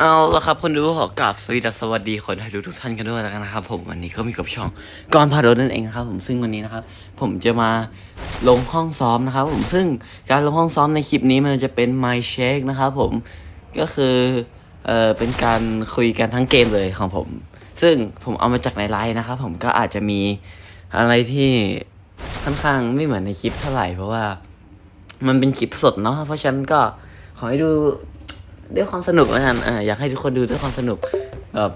เอาละครับคนดูขอกราบสวัสดีสวัสดีคนไทยทุกท่านกันด้วยแล้วกันนะครับ ผมวันนี้ก็มีกับช่องกอนพาโดนั่นเองนะครับ ผมซึ่งวันนี้นะครับ ผมจะมาลงห้องซ้อมนะครับ ผมซึ่งการลงห้องซ้อมในคลิปนี้มันจะเป็น My Shake นะครับผมก็คือเออเป็นการคุยกันทั้งเกมเลยของผม ซึ่งผมเอามาจากในไลน์นะครับ ผมก็อาจจะมีอะไรที่ค่อนข้างไม่เหมือนในคลิปเท่าไหร่เพราะว่า มันเป็นคลิปสดเนาะเพราะฉะนั้นก็ขอให้ดู ด้วยความสนุกแล้วกันเอออยากให้ทุกคนดูด้วยความสนุกแบบ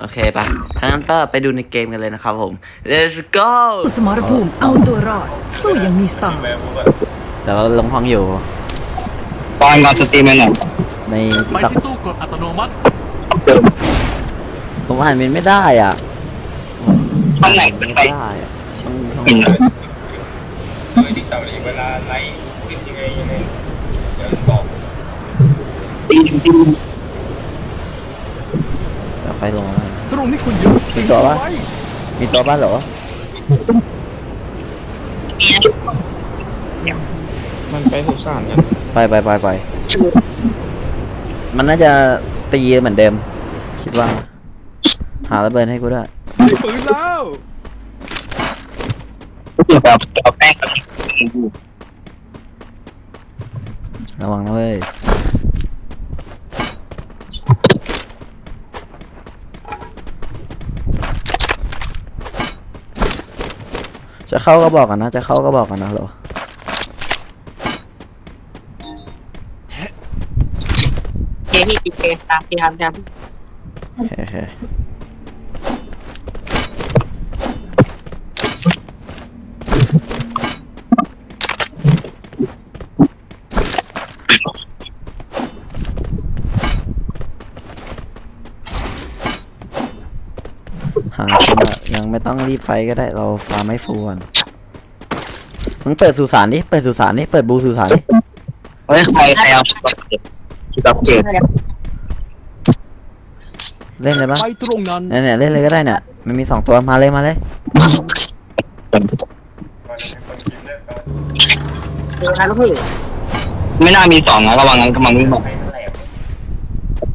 โอเคปะถ้างั้นก็ไปดูในเกมกันเลยนะครับผม let's go สมรภูมิเอาตัวรอด สู้อยังมีสไตล์แต่ว่าลงห้องอยู่ตอนก่อนสตรีมไปหน่อยในไปติ๊กต็อกที่ตู้กดอัตโนมัติผมอ่านมันไม่ได้อะช่องไหนเป็นไปไม่ได้อะช่องช่องปิ่นติ๊กต็อกนี่เวลาไลฟ์คลิปยังไงยังไงเดี๋ยวบอก ตีนตีนเดี๋ยวค่อยลงแล้วกันตรงนี้คุณอยู่มีตัวปะมีตัวบ้านเหรอ มันไปสุสานกันไปไปไปไป มันน่าจะตีเหมือนเดิม คิดว่า หาระเบิดให้กูด้วยมีปืนแล้วแบบเอาแป้งกับระวังนะเว้ย จะเข้าก็บอกกันนะ จะเข้าก็บอกกันนะเหรอเกมพี่เกมตามที่ทำทเฮ้เฮ้ ยังไม่ต้องรีบไฟก็ได้เราฟาร์มไม่ฟูก่อนมึงเปิดสุสานดิเปิดสุสานดิเปิดบูสุสานดิเฮ้ยใครใครเอาแบบเจ็ดเล่นเลยปะไปตรงนั้นเนี่ยเนี่ยเล่นเลยก็ได้เนี่ยมันมีสองตัวมาเลยมาเลยก่อนให้คนกินเลิกก่อนำเดี๋ยวนะลูกพี่ไม่น่ามีสองนะระวังงั้นกำลังวิ่งมาไปเท่าไหร่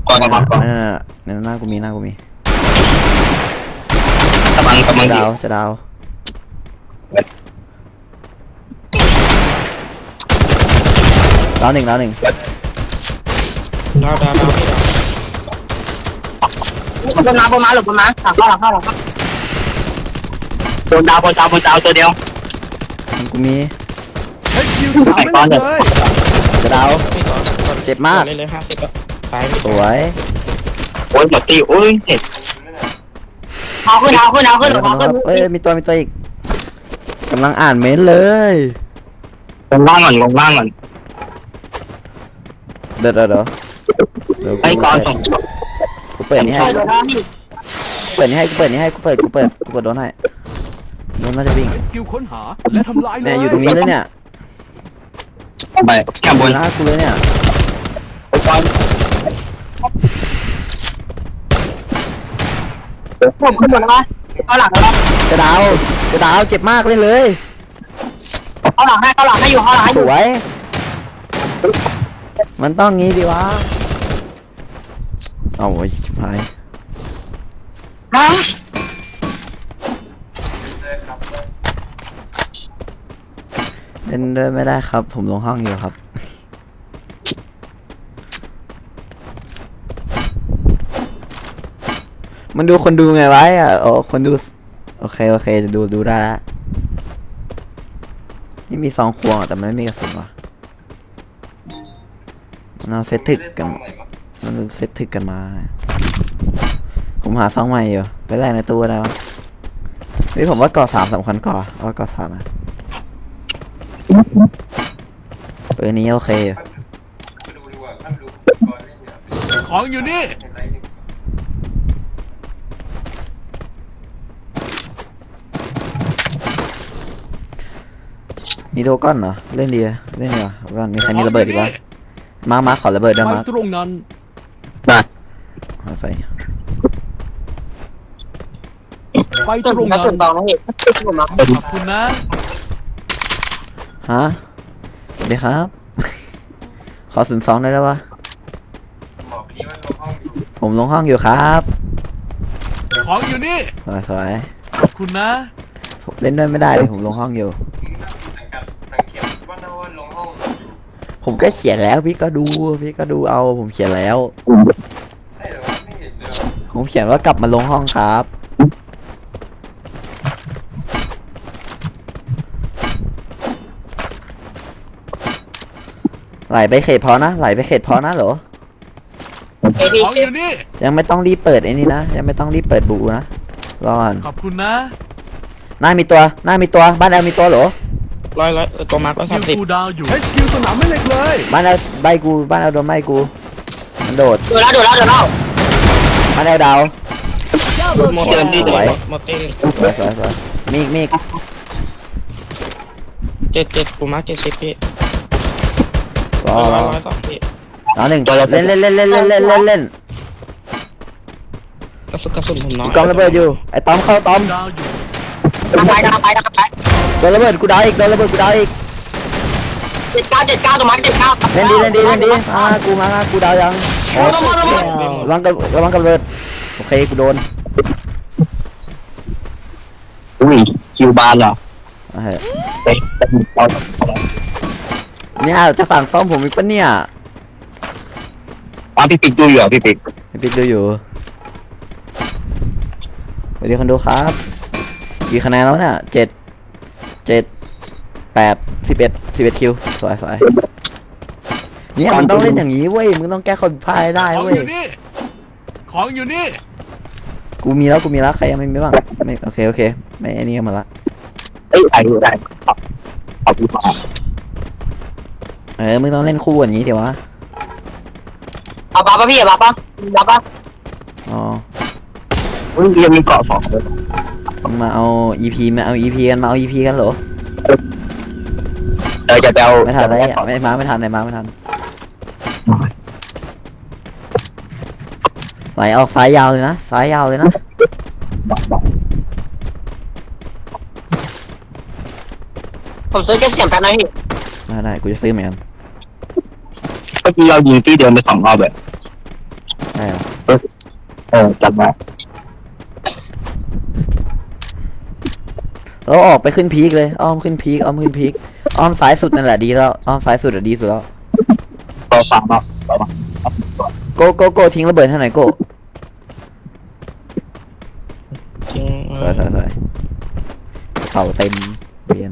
ก่อนกำลังก่อนนั่นน่ะนั่นหน้ากูมีหน้ากูมี กำลังกำลังจะดีดาวจะดาวดาวหนึ่งดาวหนึ่งดาวดาวดาวบนมาบนมาหลบบนมาหลังเข้าหลังเข้าหลังเข้าบนดาวบนดาวบนดาวตัวเดียวมันกูมีเฮ้ยคิวสามไม่ได้เลยจะดาวเจ็บมากเล่นเลยห้าสิบตายไม่สวยโอ้ยหมดตีโอ้ยเจ็บ เอาขึ้นเอาขึ้นเอาขึ้นเลยเอาขึ้นเอ้ยมีตัวมีตัวอีกกำลังอ่านเมนเลยลงล่างก่อนลงล่างก่อนเดี๋ยวเดี๋ยวเดี๋ยวเดี๋ยวไอ้ก่อนส่งกูเปิดนี่ให้เปิดเลยนะพี่เปิดนี่ให้กูเปิดนี่ให้กูเปิดกูเปิดกูเปิดโดนให้โดนน่าจะวิ่งใช้สกิลค้นหาและทำลายเลเนี่ยอยู่ตรงนี้เลยเนี่ยไปแค่บนหน้ากูเลยเนี่ยก่อน ผมขึ้นบนแล้ววะเอาหลังแล้วจะดาวจะดาวเจ็บมากเลยเลย เอาหลังให้เอาหลังให้อยู่เอาหลังให้อสยู่วย มันต้องงี้ดีวะ เอาโว้ยชิบหายฮะเล่นด้วยไม่ได้ครับ ผมลงห้องอยู่ครับ มันดูคนดูไงไว้อะโอ้คนดู โอเค โอเค จะดูดูได้ละนี่มีสองควงแต่มันไม่มีกระสุนวะมันเอาเซตถึกกันมันเซตถึกกันมา ผมหาซองใหม่อยู่ไปแรกในตู้ได้ปะเฮ้ยผมว่าก่อสามสำคัญกว่าว่าก่อสามอะเปืนนี้โอเคอยู่ของอยู่นี่ เห็นไรนี่ มีโดก้อนเหรอ เล่นดีอะเล่นดีวะเอาก่อนมีใครมีระเบิดอีกวะมาร์คมาร์คขอระเบิดด้วยไปมาร์คตรงนั้นได้เอาใส่ไปตื่ตรงนกระนั้สุนนตองนะพี่ขึ้นบนมาขอบคุณนะฮะสวัสดีครับ ขอสินสองได้แล้ววะหมอพี่ว่าลงห้องอยู่ผมลงห้องอยู่ครับ ของอยู่นี่สวยสวยขอบคุณนะผมเล่นด้วยไม่ได้เลยผมลงห้องอยู่ กับทางเข็มว่านาวันลงห้อง ผมก็เขียนแล้วพี่ก็ดูพี่ก็ดูเอาผมเขียนแล้วใช่เหรอไม่เห็นเลยผมเขียนว่ากลับมาลงห้องครับ ไหลไปเขตพอนะไหลไปเขตพอนะเหรอเอยพี่ของอยู่นี่ ยังไม่ต้องรีบเปิดไอ้นี่นะ ยังไม่ต้องรีบเปิดบูนะรอก่อนขอบคุณนะหน้ามีตัวหน้ามีตัวบ้านแอลมีตัวเหรอ ร้อยร้อยตัวมาร์คร้อยคิสาวมสิบกูดาวอยู่เฮ้ยคิวสนามไม่เหล็กเลยบ้านแอลใบกูบ้านแอลโดนใบกูมันโดดดูแล้วดูแล้วดูแล้วบ้านแอลดาวโมเตอร์ที่สวยโมเตอร์สวยสวยสวยมีอีกมีอีกเจ็ดเจ็ดตัวมาร์คเจ็ดสิบพี่รอร้อยรอร้อยสองพี่รอหนึ่งเล่นเล่นเล่นเล่นเล่นเล่นเล่นเล่นกระสุนกระสุนผมน้อยกองระเบิดอยู่ไอ้ต้อมเข้าต้อมดาวอยู่ทำไปทำไปทำไป โดนระเบิดกูดาวอีกโดนระเบิดกูดาวอีกเจ็ดเก้าเจ็ดเก้าตัวมันเจ็ดเก้าเล่นดีเล่นดีเล่นดีอ่ากูมากูดาวยังโอ้ระวังกับระวังกับระเบิดโอเคกูโดนอุ้ยคิวบาร์เหรอเอาเถอะเฮ้ยเอาเนี่ยจะฝั่งต้อมผมอีกปะเนี่ยอะพี่ปิ๊กดูอยู่เหรอพี่ปิ๊กให้ปิ๊กดูอยู่สวัสดีคนดูครับกี่คะแนนแล้วเนี่ยเจ็ด เจ็ดแปดสิบเอ็ดสิบเอ็ดคิวสวยสวยเนี่ยมันต้องเล่นอย่างนี้เว้ยมึงต้องแก้ข้อผิดพลาดให้ได้ของเว้อยยู่นี่ ของอยู่นี่ กูมีแล้วกูมีแล้วใครยังไม่มีบ้างไม่โอเคโอเคไม่ไอ้นี่กันหมาละเอ้ยไอ้ได้ขอบขอบคุณครับเออมึงต้องเล่นคู่อย่างนี้เดี๋ยววะเอาปะปะพี่เอาปะปะเอาปะอ๋ออุ้ยยังมีเกาะสองเลย มึงมาเอา EP มาเอา EP กันมาเอา EP กันเหรอเออจะไปเอาไม่ทันเลยอะไม่มาไม่ทันเลยมาไม่ทันไหลออกซ้ายยาวเลยนะซ้ายยาวเลยนะผมซื้อแค่เสียงแป๊บนะพี่ได้ได้กูจะซื้อเหมือนกันเมื่อกี้เรายิงที่เดิมไปสองรอบแบบได้เหรอเออจำไว้ เราออกไปขึ้นพีคเลย อ้อมขึ้นพีคอ้อมขึ้นพีคอ้อมซ้ายสุดนั่นแหละดีแล้ว อ้อมซ้ายสุดอะดีสุดแล้วตัวสามรอบตัวโกโกโกทิ้งระเบิดเท่าไหร่โกจริงสวยสวยสวยเข่าเต็มเปลี่ยน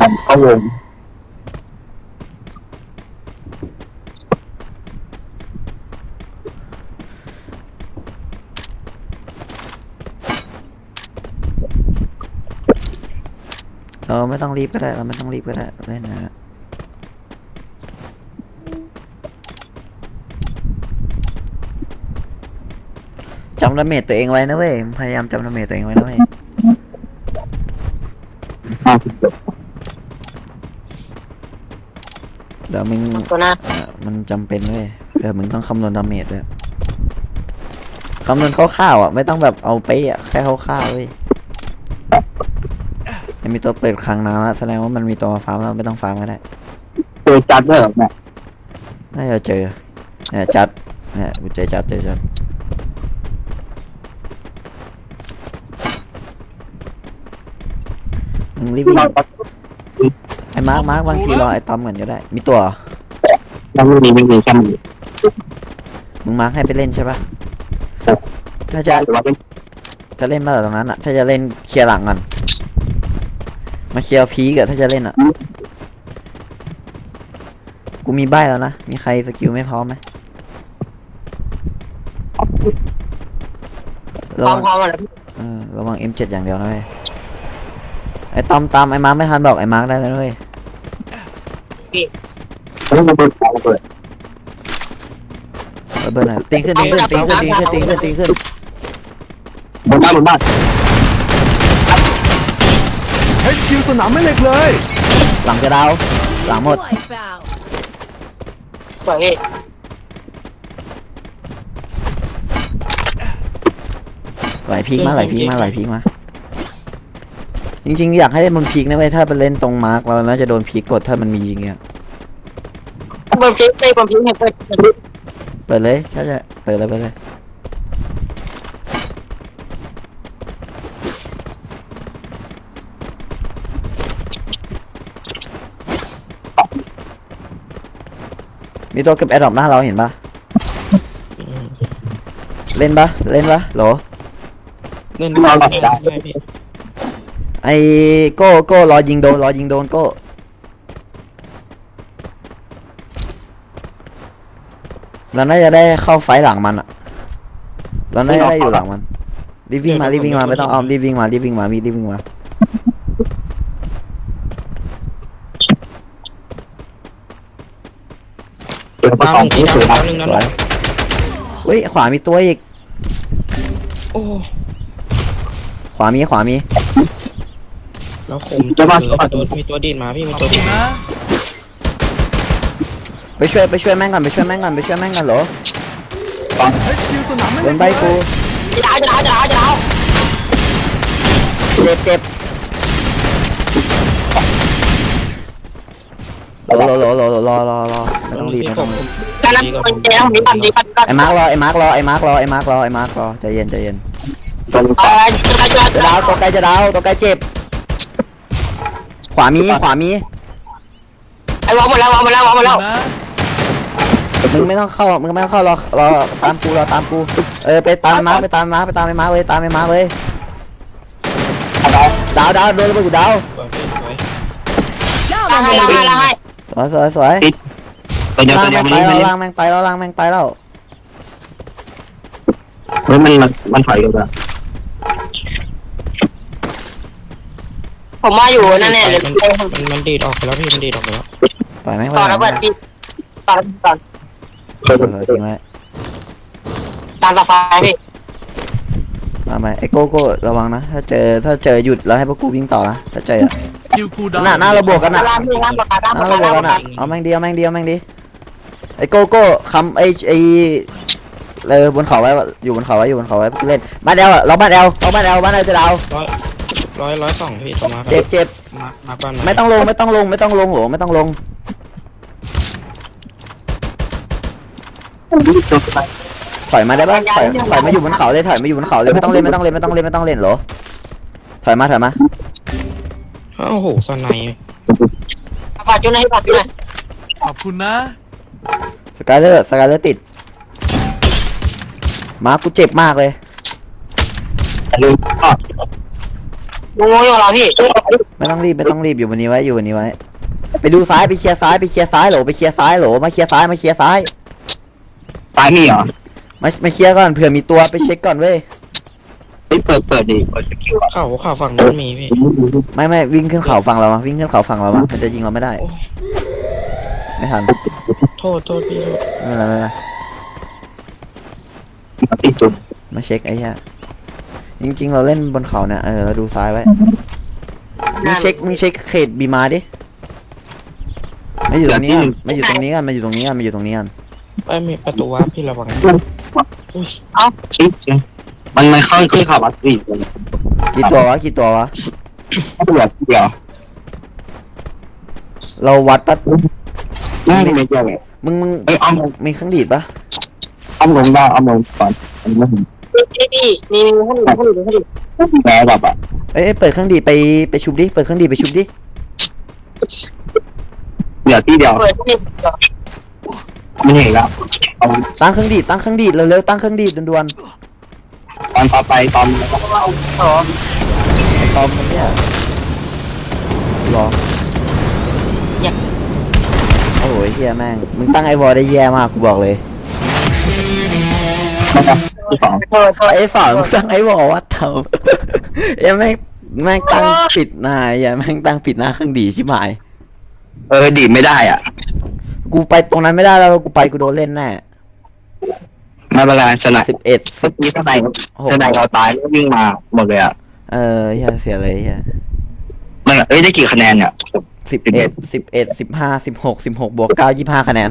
มันเข้าวง เราไม่ต้องรีบก็ได้เราไม่ต้องรีบก็ได้เล่นนะฮะจำดาเมจตัวเองไว้นะเว้ยพยายามจำดาเมจตัวเองไว้นะเว้ยห้าสิบเจ็ดเดี๋ยวมึงตัวหน้าเอ่อมันจำเป็นเว้ยเดี๋ยวมึงต้องคำนวณดาเมจด้วยคำนวณคร่าวๆอะไม่ต้องแบบเอาเป๊ะอะแค่คร่าวๆเว้ย ยังมีตัวเปิดคลังน้ำอะแสดงว่ามันมีตัวฟาร์มแล้วไม่ต้องฟาร์มก็ได้เจอจัดด้วยเหรอเนี่ยน่าจะเจอเนี่ยจัดเนี่ยกูเจอจัดเจอจัดมึงรีบวิ่งไอ้มาร์คมาร์คบางทีรอไอ้ตอมก่อนก็ได้ มีตัวเหรอยังไม่มีไม่มีแค่มีมึงมาร์คให้ไปเล่นใช่ปะถ้าจะแต่ว่าเป็นจะเล่นมาจากตรงนั้นอะถ้าจะเล่นเคลียร์หลังก่อน มาเคลียร์พีกอะถ้าจะเล่นอะกูมีใบแล้วนะ มีใครสกิลไม่พร้อมไหมพระร้อวัมงพร้อมกันเลยเออระวัง M7 อย่างเดียวนะเว้ย ไอ้ตอมตามไอ้มาร์คไม่ทันบอกไอ้มาร์คได้แล้วนะเว้ยต้องมาเปิดของเปิดระเบิดหน่อยตีขึ้นตีขึ้นตีขึ้นตีขึ้นตีขึ้นตีขึ้นบนบ้านบนบ้าน เฮ้ยคิวสนามไม่เหล็กเลย หลังจะดาว หลังหมด สวยพี่ไหลพีกมาไหลพีกมาไหลพีกมา จริงๆ อยากให้มันพีกนะเว้ยถ้าไปเล่นตรงมาร์กเราน่าจะโดนพีกกดถ้ามันมีจริงๆอะบนฟิกไปบนฟิกเห็นเปิดเปิดเลยใช่ใช่เปิดเลยเปิดเลย มีตัวเก็บแอดดอปหน้าเราเห็นปะเล่นปะเล่นปะโหลเล่นเราหลบได้ไอ้โก้โก้รอยิงโดนรอยิงโดนโก้เราน่าจะได้เข้าไฟหลังมันอะเราน่าจะได้อยู่หลังมันรีบวิ่งมารีบวิ่งมาไม่ต้องอ้อมรีบวิ่งมารีบวิ่งมามีรีบวิ่งมา เดี๋ยวประกอบผู้สูงอายุสวยเฮ้ยขวามีตัวอีก โอ้ ขวามีขวามีแล้วคมจังเลยมีตัวมีตัวดีดมาพี่มีขอบตัวคุดีณดนะไปช่วยไปช่วยแม่งก่อนไปช่วยแม่งก่อนไปช่วยแม่งก่อนเหรอ HQ สนามไม่โดเหล็นกใบกูจะดาวจะดาวจะดาวจะดาวเจ็บเจ็บ รอรอรอรอรอรอรอไม่ต้องรีบไม่ต้องรีบการนั้นมันเจ๊ของนี้กันดีกันกันไอ้มาร์ครอไอ้มาร์ครอไอ้มาร์ครอไอ้มาร์ครอไอ้มาร์ครอใจเย็นใจเย็นตรงเออจะจะจะดาวตัวไกลจะดาวตัวไกลเจ็บ ขวามีขวามีไอ้วางหมดแล้ววางหมดแล้ววางหมดแล้วนะมึงไม่ต้องเข้ามึงไม่ต้องเข้ารอรอตามกูรอตามกูเออไปตามไอ้มาร์คไปตามไอ้มาร์คไปตามไอ้มาร์คเลยตามไอ้มาร์คเลยดาวดาวโดนระเบิดกูดาวสวยพี่สวยละให้ละให้ละให้ส วยสวยสวยตัวเดียวล่าตัวงเดียวแม่งมันไปนี่แล้วล่างแม่งไปแล้วล่างแม่งไปแล้วเฮ้ยมันมันมันถอยกันแล้วผมมาอยู่นั่นแน่เลยมันมันมันดีดออกไปแล้วพี่มันดีดออกไปแล้วปล่อยแม่งไปต่อแล้วเปิดพี่ต่อแล้วต่อเออทิ้งไว้ตามสไฟพี่มาไหมไอ้โก้โก้ระวังนะ ถ้าเจอถ้าเจอหยุดแล้วให้พวกกูวิ่งต่อนะถ้าเจออะ สกิลคูลดาวหน้าหน้าเราบวกกันนะร้านพี่ร้านปากการ้านหปาน้ากเรากาบวกร้านกันปากนะกาเอาแม่งดีเอาแม่งดีเอาแม่งดีไอ้โก้โก้คำไอ้ไอ้เออบนเขาไว้อยู่บนเขาไว้อยู่บนเขาไว้เล่นบ้านแอลอะเราบ้านแอลเราบ้านแอลบ้านแอลจะดาวร้อยร้อยร้อยสองพี่ตัวมาเจ็บเจ็บมามาบ้านไม่ต้องลงไม่ต้องลงไม่ต้องลงโหไม่ต้องลงถอยมาได้ปะถอยถอยมาอยู่บนเขาเลยถอยมาอยู่บนเขาเลยไม่ต้องเล่นไม่ต้องเล่นไม่ต้องเล่นไม่ต้องเล่นเหรอถอยมาถอยมา โอ้โหสไนปากจุดไหนปากจุดไหนขอบคุณนะ สกายเลอร์สกายเลอร์ติด มาร์คกูเจ็บมากเลยลืมก็งงอยู่เหรอพี่ไม่ต้องรีบไม่ต้องรีบอยู่วันนี้ไว้อยู่วันนี้ไว้ ไปดูซ้ายไปเคลียร์ซ้ายไปเคลียร์ซ้ายโหลไปเคลียร์ซ้ายโหลมาเคลียร์ซ้ายมาเคลียร์ซ้ายตายมีเหรอมามาเคลียร์ก่อนเผื่อมีตัวไปเช็คก่อนเว้ย เฮ้ยเปิดเปิดดิเปิดสกิลอะเข่าเข่าฝั่งนู้นมีพี่ไม่ไม่วิ่งขึ้นเขาฝั่งเรามาวิ่งขึ้นเขาฝั่งเรามามันจะยิงเราไม่ได้ ไม่ทันโทษโทษพี่โทษไม่เป็นไรไม่เป็นไรมาติดจุดมาเช็คไอ้เหี้ยจริง ๆ เราเล่นบนเขาเนี่ยเออเราดูซ้ายไว้มึงเช็คมึงเช็คเขตบีมาดิไม่อยู่ตรงนี้กันไม่อยู่ตรงนี้กันมาอยู่ตรงนี้กันมาอยู่ตรงนี้กันไอ้ยมีประตูวาร์ปพี่ระวังนะอุ้ยชิป มันมันเข้าขึ้นเขาวัดสี่คนกี่ตัววะกี่ตัววะ ถ้าเหลือเดียวเราวัดปะไม่ไม่เดียวเลยมึงมึงเฮ้ยอ้อมมีเครื่องดีดปะอ้อมลงได้อ้อมลงก่อนอันนี้ไม่เห็นพี่พี่มีมีให้ดูให้ดูให้ดูแพ้แบบอะเอ้ยเอ้ยเปิดเครื่องดีดไปไปชุบดิเปิดเครื่องดีดไปชุบดิเหลือที่เดียวเปิดที่ไม่เห็นแล้วเอาตั้งเครื่องดีดตั้งเครื่องดีดเร็วๆตั้งเครื่องดีดด่วน ตอนต่อไปตอนอ๋อๆไอ้ตอมมันเนี่ยรอโอ้ยเฮียแม่ง มึงตั้งไอ้วอลได้แย่มากกูบอกเลยที่สองเปิดเปิดไอ้ฝ่ามึงตั้งไอ้วอลวัดเท่าเอ้ยแม่งแม่งตั้งปิดหน้าไอ้แม่งตั้งปิดหน้าเครื่องดีดชิบหาย เออดีดไม่ได้อะ กูไปตรงนั้นไม่ได้แล้วกูไปกูโดนเล่นแน่ ไม่เป็นไรชนะสิบเอ็ดเมื่อกี้ข้างในข้างในเราตายแล้ววิ่งมาหมดเลยอะเออเฮียเสียเลยเฮียมันเอ้ยได้กี่คะแนนเนี่ย สิบเอ็ดสิบเอ็ดสิบห้าสิบหกสิบหกบวกเก้ายี่ห้าคะแนน